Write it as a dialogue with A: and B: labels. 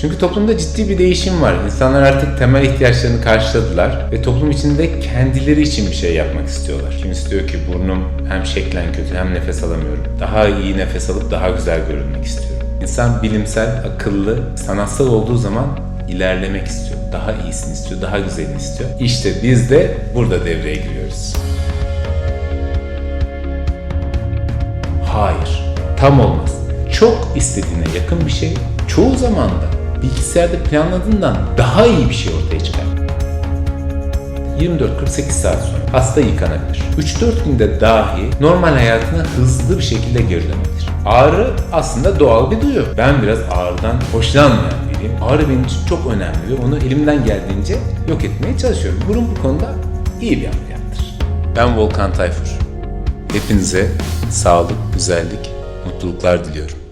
A: Çünkü toplumda ciddi bir değişim var. İnsanlar artık temel ihtiyaçlarını karşıladılar ve toplum içinde kendileri için bir şey yapmak istiyorlar. Kimisi diyor ki burnum hem şeklen kötü hem nefes alamıyorum. Daha iyi nefes alıp daha güzel görünmek istiyorum. İnsan bilimsel, akıllı, sanatsal olduğu zaman ilerlemek istiyor. Daha iyisini istiyor, daha güzelini istiyor. İşte biz de burada devreye giriyoruz. Hayır, tam olmaz. Çok istediğine yakın bir şey çoğu zaman da bilgisayarda planladığından daha iyi bir şey ortaya çıkar. 24-48 saat sonra hasta yıkanabilir. 3-4 günde dahi normal hayatına hızlı bir şekilde geri dönebilir. Ağrı aslında doğal bir duyu. Ben biraz ağrıdan hoşlanmayan biriyim. Ağrı benim için çok önemli ve onu elimden geldiğince yok etmeye çalışıyorum. Burun bu konuda iyi bir ameliyattır. Ben Volkan Tayfur. Hepinize sağlık, güzellik, mutluluklar diliyorum.